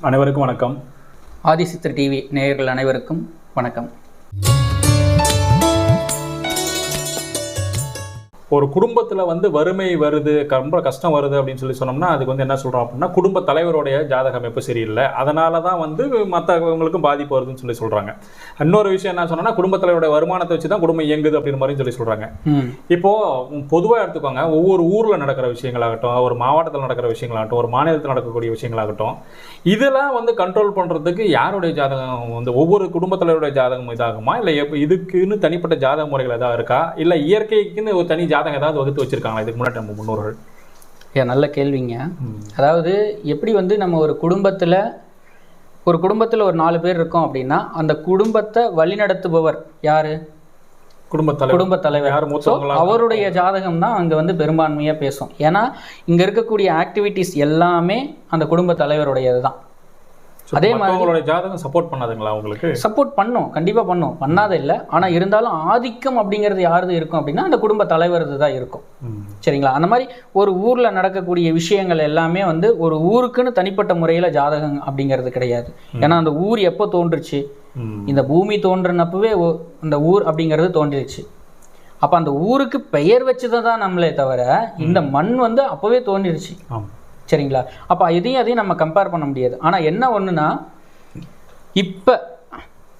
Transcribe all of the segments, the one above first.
அனைவருக்கும் வணக்கம். ஆதிசித்திர டிவி நேயர்கள் அனைவருக்கும் வணக்கம். ஒரு குடும்பத்துல வந்து வறுமை வருது ரொம்ப கஷ்டம் வருது அப்படின்னு சொல்லி சொன்னோம்னா அதுக்கு வந்து என்ன சொல்றோம் அப்படின்னா குடும்ப தலைவருடைய ஜாதக அமைப்பு சரியில்லை. அதனால தான் வந்து மற்றவங்களுக்கும் பாதிப்பு வருதுன்னு சொல்லி சொல்றாங்க. இன்னொரு விஷயம் என்ன சொன்னோம்னா குடும்ப தலைவருடைய வருமானத்தை வச்சு தான் குடும்பம் இயங்குது அப்படின்ற மாதிரி சொல்லி சொல்றாங்க. ம். இப்போ பொதுவாக எடுத்துக்கோங்க ஒவ்வொரு ஊர்ல நடக்கிற விஷயங்களாகட்டும் ஒரு மாவட்டத்தில் நடக்கிற விஷயங்களாகட்டும் ஒரு மாநிலத்தில் நடக்கக்கூடிய விஷயங்களாகட்டும் இதெல்லாம் வந்து கண்ட்ரோல் பண்றதுக்கு யாருடைய ஜாதகம் வந்து ஒவ்வொரு குடும்பத் தலைவருடைய ஜாதகம் இதாகுமா? இல்லை இதுக்குன்னு தனிப்பட்ட ஜாதக முறைகள் ஏதாவது இருக்கா? இல்லை இயற்கைக்குன்னு ஒரு தனி ஜாதகம் ஏதாவது வகுத்து வச்சிருக்காங்களா? இதுக்கு முன்னாடி நம்ம முன்னோர்கள். நல்ல கேள்விங்க. அதாவது எப்படி வந்து நம்ம ஒரு குடும்பத்தில் ஒரு குடும்பத்தில் ஒரு நாலு பேர் இருக்கோம் அப்படின்னா அந்த குடும்பத்தை வழிநடத்துபவர் யாரு? குடும்பத் தலைவர் குடும்ப தலைவர் அவருடைய ஜாதகம் தான் அங்கே வந்து பெரும்பான்மையாக பேசும். ஏன்னா இங்கே இருக்கக்கூடிய ஆக்டிவிட்டீஸ் எல்லாமே அந்த குடும்ப தலைவருடையது தான் அதே மாதிரி- ஜாதகம் சப்போர்ட் பண்ணாதுங்களா உங்களுக்கு? சப்போர்ட் பண்ணும். கண்டிப்பாக பண்ணும். பண்ணாத இல்லை. ஆனால் இருந்தாலும் ஆதிக்கம் அப்படிங்கிறது யாருது இருக்கும் அப்படின்னா அந்த குடும்ப தலைவரது தான் இருக்கும். சரிங்களா? அந்த மாதிரி ஒரு ஊரில் நடக்கக்கூடிய விஷயங்கள் எல்லாமே வந்து ஒரு ஊருக்குன்னு தனிப்பட்ட முறையில் ஜாதகம் அப்படிங்கிறது கிடையாது. ஏன்னா அந்த ஊர் எப்போ தோன்றுச்சு. இந்த பூமி தோன்றினப்பவே இந்த ஊர் அப்படிங்கிறது தோன்றிடுச்சு. அப்போ அந்த ஊருக்கு பெயர் வச்சதை தான் நம்மளே தவிர இந்த மண் வந்து அப்போவே தோன்றிடுச்சு. ஆமா. சரிங்களா அப்போ இதையும் அதையும் நம்ம கம்பேர் பண்ண முடியாது ஆனால் என்ன ஒன்றுனா இப்போ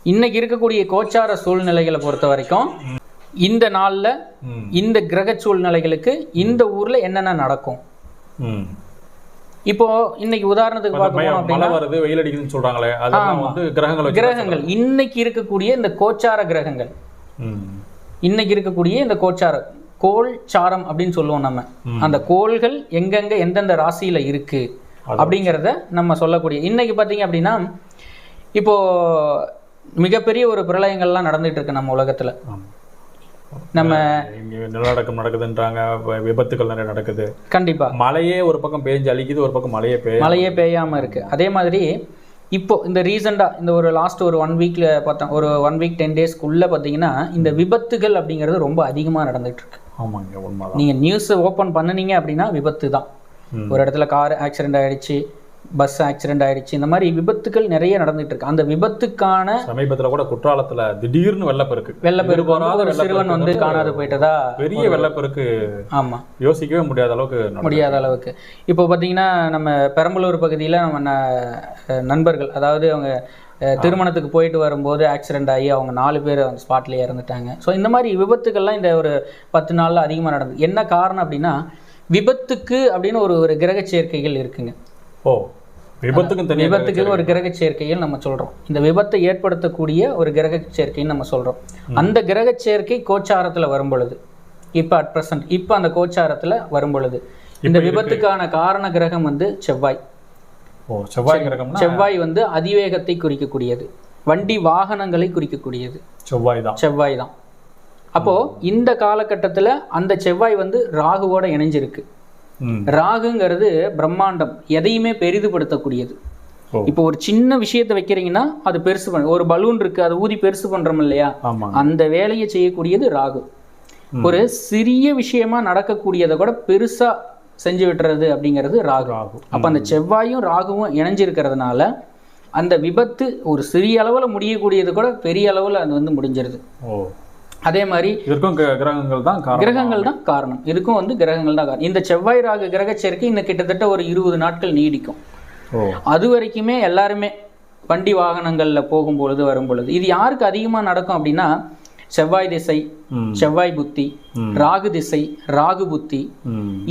இன்னைக்கு இருக்கக்கூடிய கோச்சார சூழ்நிலைகளை பொறுத்த வரைக்கும் இந்த நாளில். இந்த கிரக சூழ்நிலைகளுக்கு இந்த ஊரில் என்னென்ன நடக்கும். இப்போ இன்னைக்கு உதாரணத்துக்கு பார்க்க போனோம் மழை அப்படின்னா வருது வெயில் அடிக்குதுன்னு சொல்றாங்களே அதெல்லாம் ஆமா. வந்து கிரகங்கள் இன்னைக்கு இருக்கக்கூடிய இந்த கோச்சார கிரகங்கள். இன்னைக்கு இருக்கக்கூடிய இந்த கோச்சார கோள் சாரம் அப்படின்னு சொல்லுவோம் நம்ம. அந்த கோள்கள் எங்கெங்க எந்தெந்த ராசியில இருக்கு அப்படிங்கிறத நம்ம சொல்லக்கூடிய இன்னைக்கு பார்த்தீங்க அப்படின்னா இப்போ மிகப்பெரிய ஒரு பிரளயங்கள்லாம் நடந்துட்டு இருக்கு நம்ம உலகத்துல. நம்ம நிலநடுக்கம் நடக்குதுன்றாங்க வ- விபத்துகள் நிறைய நடக்குது. கண்டிப்பா. மழையே ஒரு பக்கம் பேஞ்சு அழிக்குது ஒரு பக்கம் மழையே பெய்ய மழையே பெய்யாம இருக்கு. அதே மாதிரி இப்போ இந்த ரீசெண்டாக இந்த ஒரு லாஸ்ட் ஒரு ஒன் வீக்ல பார்த்தோம் ஒரு ஒன் வீக் டென் டேஸ்க்குள்ள பார்த்தீங்கன்னா இந்த விபத்துகள் அப்படிங்கிறது ரொம்ப அதிகமா நடந்துட்டு இருக்கு. ஆமாங்க உண்மைதான். நீங்க நியூஸ் ஓப்பன் பண்ணுனீங்க அப்படின்னா விபத்து தான். ஒரு இடத்துல கார் ஆக்சிடென்ட் ஆயிடுச்சு பஸ் ஆக்சிடென்ட் ஆயிடுச்சு இந்த மாதிரி விபத்துகள் நிறைய நடந்துட்டு இருக்கு. அந்த விபத்துக்கான சமீபத்துல கூட குற்றாலத்துல திடீர்னு வெள்ளப்பெருக்கு. வெள்ளப்பெருக்கு சிறுவன் வந்து காணாது போயிட்டதா? பெரிய வெள்ளப்பெருக்கு. ஆமா. யோசிக்கவே முடியாத அளவுக்கு. முடியாத அளவுக்கு. இப்போ பார்த்தீங்கன்னா நம்ம பெரம்பலூர் பகுதியில் நம்ம நண்பர்கள் அதாவது அவங்க திருமணத்துக்கு போயிட்டு வரும்போது ஆக்சிடென்ட் ஆகி அவங்க நாலு பேர் அந்த ஸ்பாட்லேயே இறந்துட்டாங்க. ஸோ இந்த மாதிரி விபத்துக்கள்லாம் இந்த ஒரு பத்து நாளில் அதிகமாக நடந்தது. என்ன காரணம் அப்படின்னா விபத்துக்கு அப்படின்னு ஒரு ஒரு கிரக சேர்க்கைகள் இருக்குங்க. ஓ விபத்துக்கும் விபத்துக்கு ஒரு கிரக சேர்க்கைகள் நம்ம சொல்றோம். இந்த விபத்தை ஏற்படுத்தக்கூடிய ஒரு கிரக சேர்க்கைன்னு நம்ம சொல்றோம். அந்த கிரக சேர்க்கை கோச்சாரத்துல வரும் பொழுது இப்போ அட் ப்ரெசன்ட் இப்போ அந்த கோச்சாரத்துல வரும் பொழுது இந்த விபத்துக்கான காரண கிரகம் வந்து செவ்வாய். ஓ செவ்வாய் கிரகம்னா செவ்வாய் வந்து அதிவேகத்தை குறிக்கக்கூடியது. வண்டி வாகனங்களை குறிக்கக்கூடியது. செவ்வாய் தான். செவ்வாய் தான். அப்போ இந்த காலகட்டத்துல அந்த செவ்வாய் வந்து ராகுவோட இணைஞ்சிருக்கு. ராகுங்கிறது பிரம்மாண்டம் எதையுமே பெரிதுபடுத்தக்கூடியது. இப்போ ஒரு சின்ன விஷயத்தை வைக்கிறீங்கன்னா அது பெருசு பண்ண ஒரு பலூன் இருக்கு அதை ஊதி பெருசு பண்றோம் இல்லையா? அந்த வேலையை செய்யக்கூடியது ராகு. ஒரு சிறிய விஷயமா நடக்கக்கூடியதை கூட பெருசா செஞ்சு விட்டுறது அப்படிங்கிறது ராகு ராகு அப்ப அந்த செவ்வாயும் ராகுவும் இணைஞ்சிருக்கிறதுனால அந்த விபத்து ஒரு சிறிய அளவுல முடியக்கூடியது கூட பெரிய அளவுல அது வந்து முடிஞ்சிருது. ஓ. அதே மாதிரி இதற்கும் கிர- கிரகங்கள் தான் கிரகங்கள் தான் காரணம். இதுக்கும் வந்து கிரகங்கள் தான் காரணம். இந்த செவ்வாய் ராகு கிரக சேர்க்கை இன்னும் கிட்டத்தட்ட ஒரு இருபது நாட்கள் நீடிக்கும். அது வரைக்குமே எல்லாருமே வண்டி வாகனங்கள்ல போகும் பொழுது வரும் பொழுது இது யாருக்கு அதிகமா நடக்கும் அப்படின்னா செவ்வாய் திசை. செவ்வாய் புத்தி. ராகு திசை ராகு புத்தி.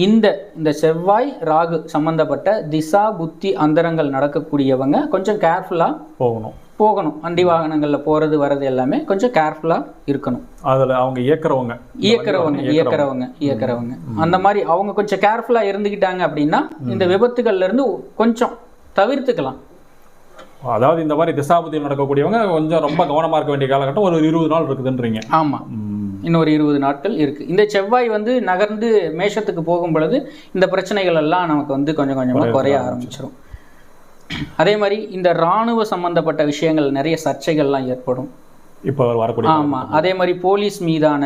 இந்த இந்த செவ்வாய் ராகு சம்பந்தப்பட்ட திசா புத்தி அந்தரங்கள் நடக்கக்கூடியவங்க கொஞ்சம் கேர்ஃபுல்லா போகணும். போகணும். வண்டி வாகனங்கள்ல போறது வர்றது எல்லாமே கொஞ்சம் கேர்ஃபுல்லா இருக்கணும். அதுல அவங்க இயக்குறவங்க. இயக்குறவங்க இயக்குறவங்க இயக்குறவங்க. அந்த மாதிரி அவங்க கொஞ்சம் கேர்ஃபுல்லா இருந்துக்கிட்டாங்க அப்படின்னா இந்த விபத்துகள்ல இருந்து கொஞ்சம் தவிர்த்துக்கலாம். அதாவது இந்த மாதிரி திசாபுத்தியில் நடக்கக்கூடியவங்க கொஞ்சம் ரொம்ப கவனமா இருக்க வேண்டிய காலகட்டம் ஒரு இருபது நாள் இருக்குதுன்றீங்க. ஆமா. ம். இன்னும் ஒரு இருபது நாட்கள் இருக்கு. இந்த செவ்வாய் வந்து நகர்ந்து மேஷத்துக்கு போகும் பொழுது இந்த பிரச்சனைகள் எல்லாம் நமக்கு வந்து கொஞ்சம் கொஞ்சமா குறைய ஆரம்பிச்சிடும் அதே மாதிரி இந்த இராணுவ சம்பந்தப்பட்ட விஷயங்கள் நிறைய சர்ச்சைகள்லாம் ஏற்படும். இப்போ வரக்கூடிய ஆமா. அதே மாதிரி போலீஸ் மீதான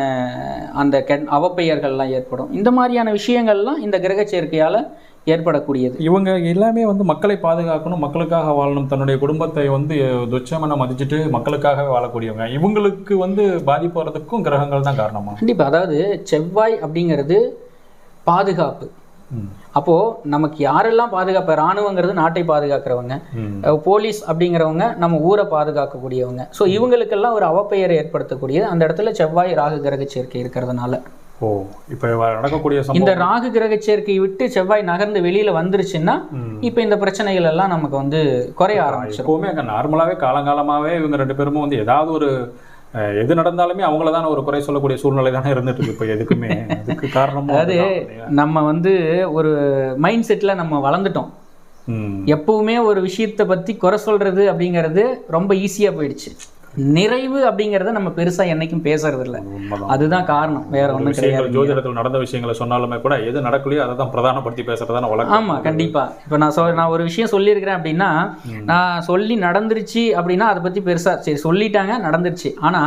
அந்த அவப்பெயர்கள்லாம் ஏற்படும். இந்த மாதிரியான விஷயங்கள்லாம் இந்த கிரக சேர்க்கையால ஏற்படக்கூடியது. இவங்க எல்லாமே வந்து மக்களை பாதுகாக்கணும் மக்களுக்காக வாழணும். தன்னுடைய குடும்பத்தை வந்து துச்சமென மதிச்சுட்டு மக்களுக்காகவே வாழக்கூடியவங்க. இவங்களுக்கு வந்து பாதிப்பு வர்றதுக்கும் கிரகங்கள் தான் காரணமா? கண்டிப்பா. அதாவது செவ்வாய் அப்படிங்கிறது பாதுகாப்பு. ம். அப்போ நமக்கு யாரெல்லாம் பாதுகாப்பு ராணுவங்கிறது நாட்டை பாதுகாக்கிறவங்க போலீஸ் அப்படிங்கிறவங்க நம்ம ஊரை பாதுகாக்கக்கூடியவங்க. ஸோ இவங்களுக்கெல்லாம் ஒரு அவப்பெயரை ஏற்படுத்தக்கூடியது. அந்த இடத்துல செவ்வாய் ராகு கிரக சேர்க்கை இருக்கிறதுனால. ஓ இப்போ நடக்கக்கூடிய இந்த ராகு கிரக சேர்க்கை விட்டு செவ்வாய் நகர்ந்து வெளியில வந்துருச்சுன்னா. இப்போ இந்த பிரச்சனைகள் எல்லாம் நமக்கு வந்து குறைய அங்கே நார்மலாகவே காலங்காலமாவே இவங்க ரெண்டு பேருமே வந்து ஏதாவது ஒரு எது நடந்தாலுமே அவங்கள தானே ஒரு குறை சொல்லக்கூடிய சூழ்நிலை தானே இருந்துட்டு இருக்கு இப்போ எதுக்குமே அதுக்கு அதுதான் இல்லையா? நம்ம வந்து ஒரு மைண்ட் செட்ல நம்ம வளர்ந்துட்டோம். எப்பவுமே ஒரு விஷயத்தை பத்தி குறை சொல்றது அப்படிங்கிறது ரொம்ப ஈஸியா போயிடுச்சு நிறைவு அப்படிங்கிறத நம்ம பெருசா என்னைக்கும் பேசுறது இல்ல அதுதான் காரணம். வேற விஷயங்கள் கிடையாது. ஜோதிடத்தில் நடந்த விஷயங்களை சொன்னாலுமே கூட எது நடக்கலையோ அதை தான் பிரதானப்படுத்தி பேசுறதான வழக்கம். ஆமா கண்டிப்பா. இப்ப நான் சொல் நான் ஒரு விஷயம் சொல்லியிருக்கிறேன் அப்படின்னா நான் சொல்லி நடந்துருச்சு அப்படின்னா அதை பத்தி பெருசா சரி சொல்லிட்டாங்க நடந்துருச்சு. ஆனா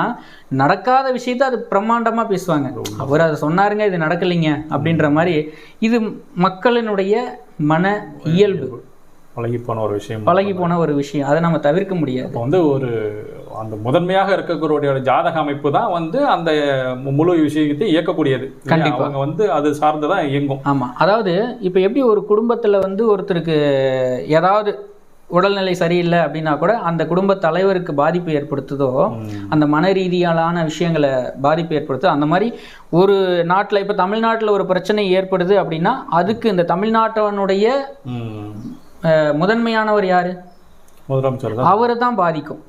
நடக்காத விஷயத்த அது பிரம்மாண்டமா பேசுவாங்க. அவர் அதை சொன்னாருங்க இது நடக்கலைங்க அப்படின்ற மாதிரி இது மக்களினுடைய மன இயல்பு. பழகி போன ஒரு விஷயம். பழகி போன ஒரு விஷயம். அதை நம்ம தவிர்க்க முடியாது. இப்போ வந்து ஒரு அந்த முதன்மையாக இருக்கக்கூடிய ஜாதக அமைப்பு தான் வந்து அந்த முழு விஷயத்தை இயக்கக்கூடியது இல்லையா? கண்டிப்பா. அவங்க வந்து அது சார்ந்து தான் இயங்கும் ஆமா அதாவது இப்போ எப்படி ஒரு குடும்பத்துல வந்து ஒருத்தருக்கு ஏதாவது உடல்நிலை சரியில்லை அப்படின்னா கூட அந்த குடும்ப தலைவருக்கு பாதிப்பு ஏற்படுத்துதோ. அந்த மன ரீதியாலான விஷயங்களை பாதிப்பு ஏற்படுத்து அந்த மாதிரி ஒரு நாட்டில் இப்போ தமிழ்நாட்டில் ஒரு பிரச்சனை ஏற்படுது அப்படின்னா அதுக்கு இந்த தமிழ்நாட்டவனுடைய முதன்மையானவர் யாரு முதலமைச்சர் அவரை தான் பாதிக்கும்.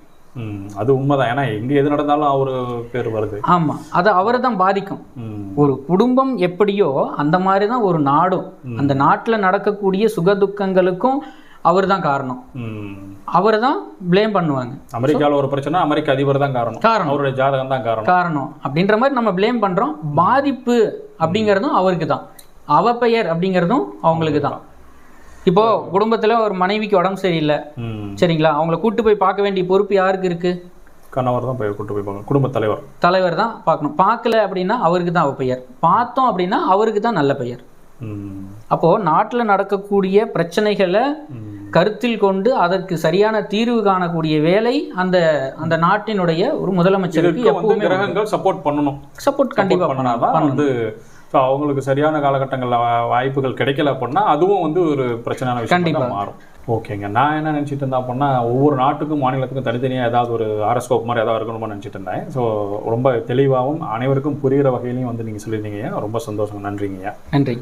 அது உண்மைதான். ஏன்னா எங்க எது நடந்தாலும் அவரு பேர் வருது. ஆமா அது அவரை தான் பாதிக்கும். ஒரு குடும்பம் எப்படியோ அந்த மாதிரி தான் ஒரு நாடும். அந்த நாட்டில் நடக்கக்கூடிய சுக துக்கங்களுக்கும் அவர் தான் காரணம். அவரை தான் ப்ளேம் பண்ணுவாங்க. அமெரிக்கால ஒரு பிரச்சனை அமெரிக்க அதிபர் தான் காரணம். காரணம். அவருடைய ஜாதகம் தான் காரணம். காரணம். அப்படின்ற மாதிரி நம்ம ப்ளேம் பண்றோம். பாதிப்பு அப்படிங்கிறதும் அவருக்கு தான். அவப்பெயர் அப்படிங்கிறதும் அவங்களுக்கு தான். இப்போ குடும்பத்துல ஒரு மனைவிக்கு உடம்பு சரியில்லை. சரிங்களா? அவங்கள கூட்டு போய் பார்க்க வேண்டிய பொறுப்பு யாருக்கு இருக்கு? கணவர் தான் போய் கூட்டு போய் பார்க்கணும். குடும்ப தலைவர். தலைவர் தான் பார்க்கணும். பார்க்கல அப்படின்னா அவருக்கு தான் அவப்பெயர் பார்த்தோம் அப்படின்னா அவருக்கு தான் நல்ல பெயர். ம். அப்போ நாட்டுல நடக்கக்கூடிய பிரச்சனைகளை. கருத்தில் கொண்டு அதற்கு சரியான தீர்வு காணக்கூடிய வேலை அந்த அந்த நாட்டினுடைய ஒரு முதலமைச்சருக்கு எப்பவுமே கிரகங்கள் சப்போர்ட் பண்ணணும். சப்போர்ட் கண்டிப்பா பண்ணாதான். வந்து ஸோ அவங்களுக்கு சரியான காலகட்டங்களில் வாய்ப்புகள் கிடைக்கல அப்படின்னா அதுவும் வந்து ஒரு பிரச்சனையான விஷயம் கண்டிப்பா. மாறும். ஓகேங்க. நான் என்ன நினச்சிட்டு இருந்தேன் அப்படின்னா ஒவ்வொரு நாட்டுக்கும் மாநிலத்துக்கும் தனித்தனியாக ஏதாவது ஒரு ஆரஸ்கோப் மாதிரி ஏதாவது இருக்கணும்னு நினச்சிட்டு இருந்தேன். ஸோ ரொம்ப தெளிவாகவும் அனைவருக்கும் புரிகிற வகையிலையும் வந்து நீங்கள் சொல்லியிருந்தீங்க ரொம்ப சந்தோஷம் நன்றிங்கய்யா நன்றி